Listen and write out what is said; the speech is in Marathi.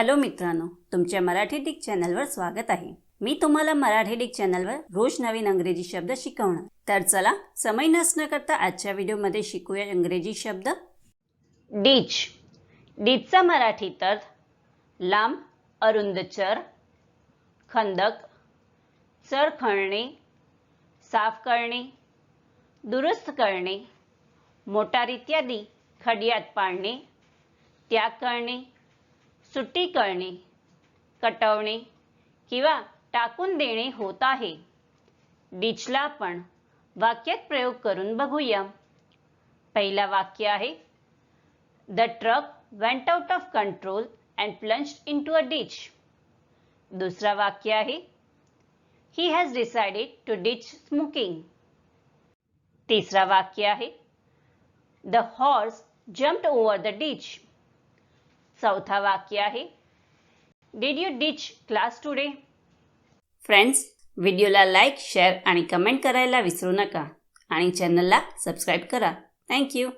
हॅलो मित्रांनो तुमच्या मराठी डिक चॅनलवर स्वागत आहे. मी तुम्हाला मराठी डिक चॅनलवर रोज नवीन अंग्रेजी शब्द शिकवणार. तर चला समय नसणं करता आजच्या व्हिडिओमध्ये शिकूया इंग्रजी शब्द. डीच. डीचचा मराठी अर्थ लांब अरुंद चर खंदक चर खणणे साफ करणे दुरुस्त करणे मोटार इत्यादी खड्यात पाडणे त्याग करणे सुट्टी करणे कटवणे किंवा टाकून देणे होत आहे. डिचला आपण वाक्यात प्रयोग करून बघूया. पहिला वाक्य आहे the truck went out of control and plunge into a ditch दुसरा वाक्य आहे he has decided to ditch smoking तिसरा वाक्य आहे the horse jumped over the ditch चौथा वाक्य आहे. Did you ditch class today friends व्हिडिओला लाईक शेअर आणि कमेंट करायला विसरू नका. आणि चॅनलला सबस्क्राईब करा. थँक्यू